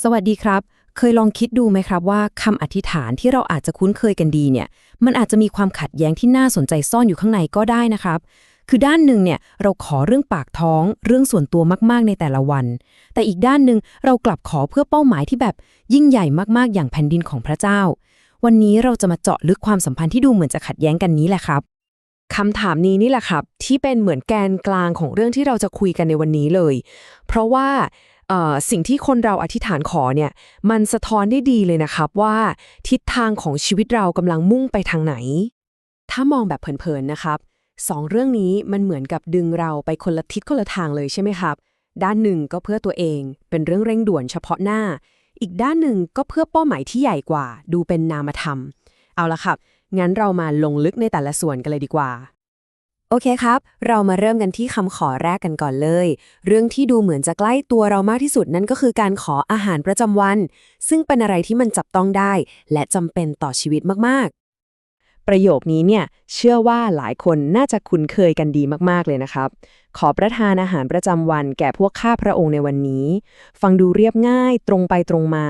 สวัสดีครับ เคยลองคิดดูไหมครับว่าคำอธิษฐานที่เราอาจจะคุ้นเคยกันดีเนี่ย มันอาจจะมีความขัดแย้งที่น่าสนใจซ่อนอยู่ข้างในก็ได้นะครับ คือด้านหนึ่งเนี่ยเราขอเรื่องปากท้อง เรื่องส่วนตัวมากๆในแต่ละวัน แต่อีกด้านหนึ่งเรากลับขอเพื่อเป้าหมายที่แบบยิ่งใหญ่มากๆ อย่างแผ่นดินของพระเจ้า วันนี้เราจะมาเจาะลึกความสัมพันธ์ที่ดูเหมือนจะขัดแย้งกันนี้แหละครับคำถามนี้นี่แหละครับ ที่เป็นเหมือนแกนกลางของเรื่องที่เราจะคุยกันในวันนี้เลย เพราะว่า สิ่งที่คนเราอธิษฐานขอเนี่ย มันสะท้อนได้ดีเลยนะครับว่าทิศทางของชีวิตเรากำลังมุ่งไปทางไหน ถ้ามองแบบเผินๆนะครับสองเรื่องนี้มันเหมือนกับดึงเราไปคนละทิศคนละทางเลยใช่ไหมครับ ด้านหนึ่งก็เพื่อตัวเอง เป็นเรื่องเร่งด่วนเฉพาะหน้า อีกด้านหนึ่งก็เพื่อเป้าหมายที่ใหญ่กว่า ดูเป็นนามธรรม เอาละครับ งั้นเรามาลงลึกในแต่ละส่วนกันเลยดีกว่า โอเคครับ เรามาเริ่มกันที่คำขอแรกกันก่อนเลย เรื่องที่ดูเหมือนจะใกล้ตัวเรามากที่สุดนั่นก็คือการขออาหารประจำวัน ซึ่งเป็นอะไรที่มันจับต้องได้ และจำเป็นต่อชีวิตมากๆ ประโยคนี้เนี่ย เชื่อว่าหลายคนน่าจะคุ้นเคยกันดีมากๆเลยนะครับ ขอประทานอาหารประจำวันแก่พวกข้าพระองค์ในวันนี้ ฟังดูเรียบง่าย ตรงไปตรงมา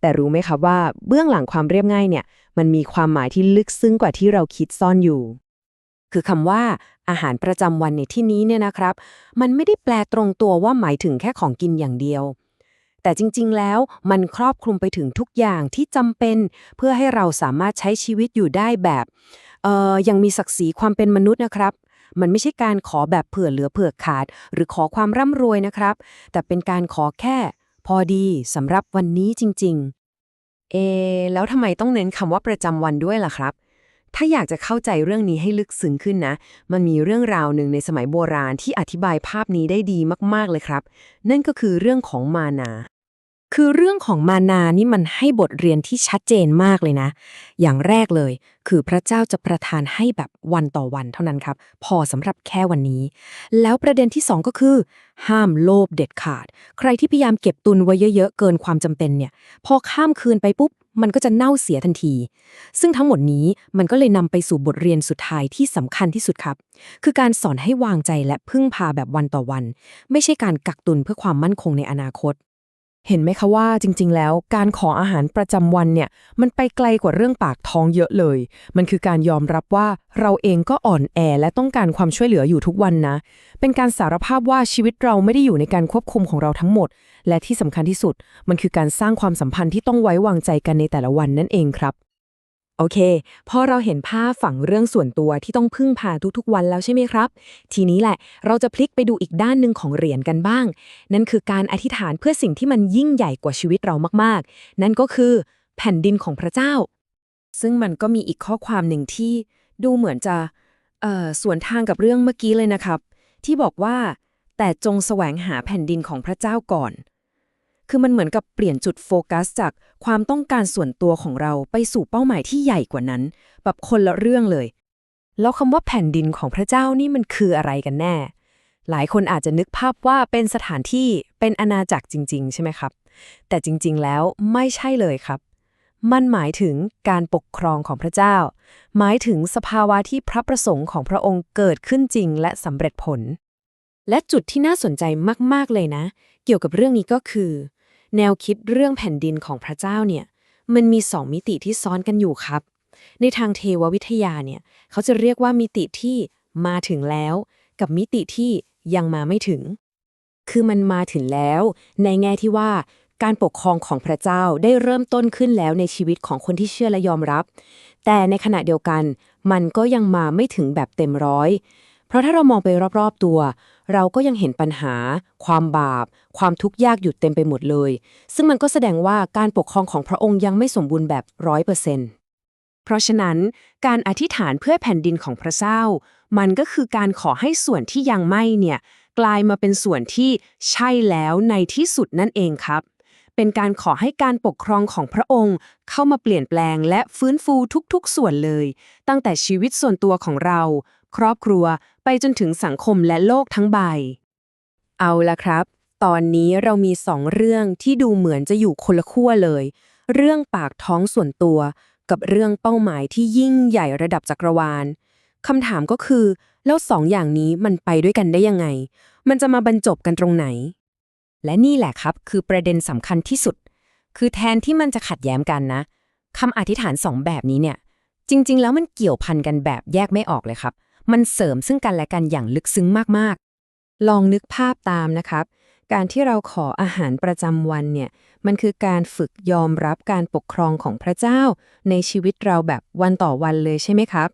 แต่รู้ไหมครับว่าเบื้องหลังความเรียบง่ายเนี่ย มันมีความหมายที่ลึกซึ้งกว่าที่เราคิดซ่อนอยู่ คือคำว่า อาหารประจำวันในที่นี้เนี่ยนะครับ มันไม่ได้แปลตรงตัวว่าหมายถึงแค่ของกินอย่างเดียว แต่จริงๆ แล้วมันครอบคลุมไปถึงทุกอย่างที่จำเป็นเพื่อให้เราสามารถใช้ชีวิตอยู่ได้แบบเอ่อยังมีศักดิ์ศรีความเป็นมนุษย์นะครับ มันไม่ใช่การขอแบบเผื่อเหลือเผื่อขาด หรือขอความร่ำรวยนะครับ แต่เป็นการขอแค่ พอดีสำหรับวันนี้จริง ๆ เอ แล้วทำไมต้องเน้นคำว่าประจำวันด้วยล่ะครับ ถ้าอยากจะเข้าใจเรื่องนี้ให้ลึกซึ้งขึ้นนะ มันมีเรื่องราวหนึ่งในสมัยโบราณที่อธิบายภาพนี้ได้ดีมากๆเลยครับ นั่นก็คือเรื่องของมานา คือเรื่องของมานานี่มันให้บทเรียนที่ชัดเจนมากเลยนะ อย่างแรกเลย คือพระเจ้าจะประทานให้แบบวันต่อวันเท่านั้นครับ พอสำหรับแค่วันนี้ แล้วประเด็นที่สองก็คือ ห้ามโลภเด็ดขาด ใครที่พยายามเก็บตุนไว้เยอะๆเกินความจำเป็นเนี่ย พอข้ามคืนไปปุ๊บ มันก็จะเน่าเสียทันที ซึ่งทั้งหมดนี้มันก็เลยนำไปสู่บทเรียนสุดท้ายที่สำคัญที่สุดครับ คือการสอนให้วางใจและพึ่งพาแบบวันต่อวัน ไม่ใช่การกักตุนเพื่อความมั่นคงในอนาคต เห็นไหมคะว่าจริงๆ แล้วการขออาหารประจำวันเนี่ย มันไปไกลกว่าเรื่องปากท้องเยอะเลย มันคือการยอมรับว่าเราเองก็อ่อนแอและต้องการความช่วยเหลืออยู่ทุกวันนะ เป็นการสารภาพว่าชีวิตเราไม่ได้อยู่ในการควบคุมของเราทั้งหมด และที่สำคัญที่สุด มันคือการสร้างความสัมพันธ์ที่ต้องไว้วางใจกันในแต่ละวันนั่นเองครับ โอเค พอเราเห็นภาพฝั่งเรื่องส่วนตัวที่ต้องพึ่งพาทุกๆวันแล้วใช่ไหมครับ ทีนี้แหละ เราจะพลิกไปดูอีกด้านหนึ่งของเหรียญกันบ้าง นั่นคือการอธิษฐานเพื่อสิ่งที่มันยิ่งใหญ่กว่าชีวิตเรามากๆ นั่นก็คือแผ่นดินของพระเจ้า ซึ่งมันก็มีอีกข้อความหนึ่งที่ดูเหมือนจะเอ่อสวนทางกับเรื่องเมื่อกี้เลยนะครับ ที่บอกว่า แต่จงแสวงหาแผ่นดินของพระเจ้าก่อน คือมันเหมือนกับเปลี่ยนจุดโฟกัสจากความต้องการส่วนตัวของเราไปสู่เป้าหมายที่ใหญ่กว่านั้น แบบคนละเรื่องเลย แล้วคำว่าแผ่นดินของพระเจ้านี่มันคืออะไรกันแน่ หลายคนอาจจะนึกภาพว่าเป็นสถานที่เป็นอาณาจักรจริง ๆ ใช่ไหมครับ แต่จริง ๆ แล้วไม่ใช่เลยครับมันหมายถึงการปกครองของพระเจ้า หมายถึงสภาวะที่พระประสงค์ของพระองค์เกิดขึ้นจริงและสำเร็จผล และจุดที่น่าสนใจมาก ๆ เลยนะ เกี่ยวกับเรื่องนี้ก็คือ แนวคิดเรื่องแผ่นดินของพระเจ้าเนี่ยมันมีสองมิติที่ซ้อนกันอยู่ครับ ในทางเทววิทยาเนี่ยเขาจะเรียกว่ามิติที่มาถึงแล้ว กับมิติที่ยังมาไม่ถึง คือมันมาถึงแล้ว ในแง่ที่ว่าการปกครองของพระเจ้าได้เริ่มต้นขึ้นแล้วในชีวิตของคนที่เชื่อและยอมรับ แต่ในขณะเดียวกัน มันก็ยังมาไม่ถึงแบบเต็มร้อย เพราะถ้าเรามองไปรอบๆตัว เราก็ยังเห็นปัญหา ความบาป ความทุกข์ยากอยู่เต็มไปหมดเลย ซึ่งมันก็แสดงว่าการปกครองของพระองค์ยังไม่สมบูรณ์แบบร้อยเปอร์เซ็นต์เพราะฉะนั้น การอธิษฐานเพื่อแผ่นดินของพระเจ้า มันก็คือการขอให้ส่วนที่ยังไม่เนี่ย กลายมาเป็นส่วนที่ใช่แล้วในที่สุดนั่นเองครับ เป็นการขอให้การปกครองของพระองค์ เข้ามาเปลี่ยนแปลงและฟื้นฟูทุกๆ ส่วนเลย ตั้งแต่ชีวิตส่วนตัวของเรา ครอบครัว ไปจนถึงสังคมและโลกทั้งใบ เอาละครับ ตอนนี้เรามีสองเรื่องที่ดูเหมือนจะอยู่คนละขั้วเลย เรื่องปากท้องส่วนตัว กับเรื่องเป้าหมายที่ยิ่งใหญ่ระดับจักรวาลคำถามก็คือ แล้วสองอย่างนี้มันไปด้วยกันได้ยังไง มันจะมาบรรจบกันตรงไหน และนี่แหละครับคือประเด็นสำคัญที่สุด คือแทนที่มันจะขัดแย้งกันนะคำอธิษฐานสองแบบนี้เนี่ย จริง ๆ แล้วมันเกี่ยวพันกันแบบแยกไม่ออกเลยครับ มันเสริมซึ่งกันและกันอย่างลึกซึ้งมากๆ ลองนึกภาพตามนะครับ การที่เราขออาหารประจำวันเนี่ย มันคือการฝึกยอมรับการปกครองของพระเจ้า ในชีวิตเราแบบวันต่อวันเลยใช่ไหมครับ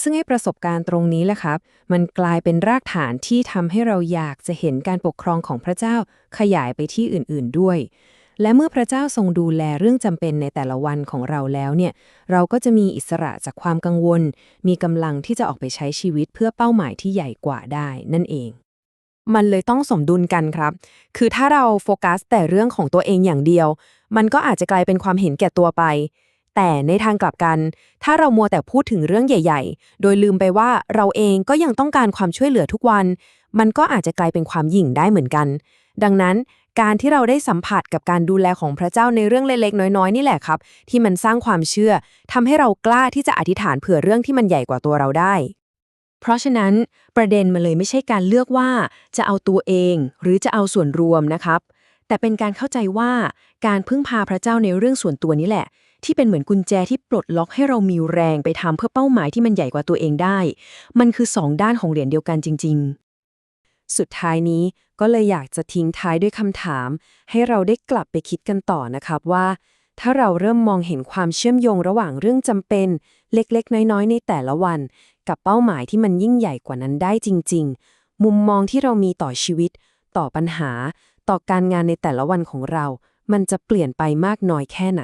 ซึ่งไอ้ประสบการณ์ตรงนี้แหละครับ มันกลายเป็นรากฐานที่ทำให้เราอยากจะเห็นการปกครองของพระเจ้าขยายไปที่อื่น ๆด้วย และเมื่อพระเจ้าทรงดูแลเรื่องจำเป็นในแต่ละวันของเราแล้วเนี่ย เราก็จะมีอิสระจากความกังวล มีกำลังที่จะออกไปใช้ชีวิตเพื่อเป้าหมายที่ใหญ่กว่าได้นั่นเอง มันเลยต้องสมดุลกันครับ คือถ้าเราโฟกัสแต่เรื่องของตัวเองอย่างเดียว มันก็อาจจะกลายเป็นความเห็นแก่ตัวไป แต่ในทางกลับกัน ถ้าเรามัวแต่พูดถึงเรื่องใหญ่ ๆ โดยลืมไปว่าเราเองก็ยังต้องการความช่วยเหลือทุกวัน มันก็อาจจะกลายเป็นความหยิ่งได้เหมือนกัน ดังนั้น การที่เราได้สัมผัสกับการดูแลของพระเจ้าในเรื่องเล็กๆ น้อยๆ นี่แหละครับ ที่มันสร้างความเชื่อทำให้เรากล้าที่จะอธิษฐานเผื่อเรื่องที่มันใหญ่กว่าตัวเราได้ เพราะฉะนั้นประเด็นมันเลยไม่ใช่การเลือกว่าจะเอาตัวเอง หรือจะเอาส่วนรวมนะครับ แต่เป็นการเข้าใจว่าการพึ่งพาพระเจ้าในเรื่องส่วนตัวนี้แหละ ที่เป็นเหมือนกุญแจที่ปลดล็อกให้เรามีแรงไปทำเพื่อเป้าหมายที่มันใหญ่กว่าตัวเองได้ มันคือสองด้านของเหรียญเดียวกันจริง ๆ สุดท้ายนี้ก็เลยอยากจะทิ้งท้ายด้วยคำถาม ให้เราได้กลับไปคิดกันต่อนะครับว่า ถ้าเราเริ่มมองเห็นความเชื่อมโยงระหว่างเรื่องจำเป็น เล็กๆ น้อยๆ ในแต่ละวัน กับเป้าหมายที่มันยิ่งใหญ่กว่านั้นได้จริง ๆ มุมมองที่เรามีต่อชีวิต ต่อปัญหา ต่อการงานในแต่ละวันของเรา มันจะเปลี่ยนไปมากน้อยแค่ไหน